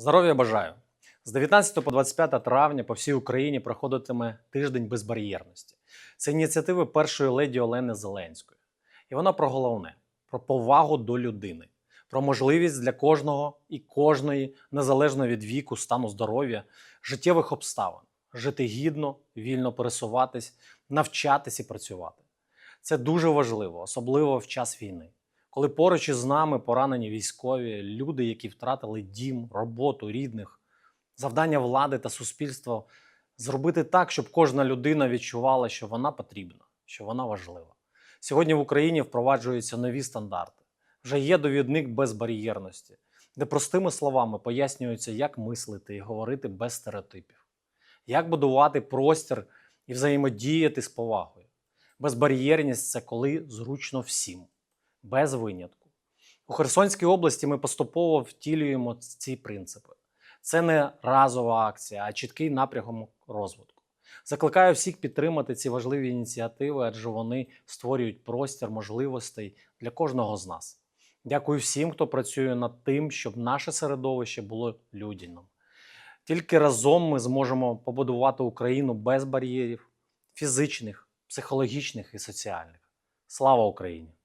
Здоров'я бажаю! З 19 по 25 травня по всій Україні проходитиме тиждень безбар'єрності. Це ініціативи першої леді Олени Зеленської. І вона про головне: про повагу до людини, про можливість для кожного і кожної, незалежно від віку, стану здоров'я, життєвих обставин, жити гідно, вільно пересуватись, навчатись і працювати. Це дуже важливо, особливо в час війни коли поруч із нами поранені військові, люди, які втратили дім, роботу, рідних, завдання влади та суспільства зробити так, щоб кожна людина відчувала, що вона потрібна, що вона важлива. Сьогодні в Україні впроваджуються нові стандарти. Вже є довідник безбар'єрності, де простими словами пояснюється, як мислити і говорити без стереотипів, як будувати простір і взаємодіяти з повагою. Безбар'єрність це коли зручно всім без винятку. У Херсонській області ми поступово втілюємо ці принципи. Це не разова акція, а чіткий напрямок розвитку. Закликаю всіх підтримати ці важливі ініціативи, адже вони створюють простір можливостей для кожного з нас. Дякую всім, хто працює над тим, щоб наше середовище було людяним. Тільки разом ми зможемо побудувати Україну без бар'єрів фізичних, психологічних і соціальних. Слава Україні!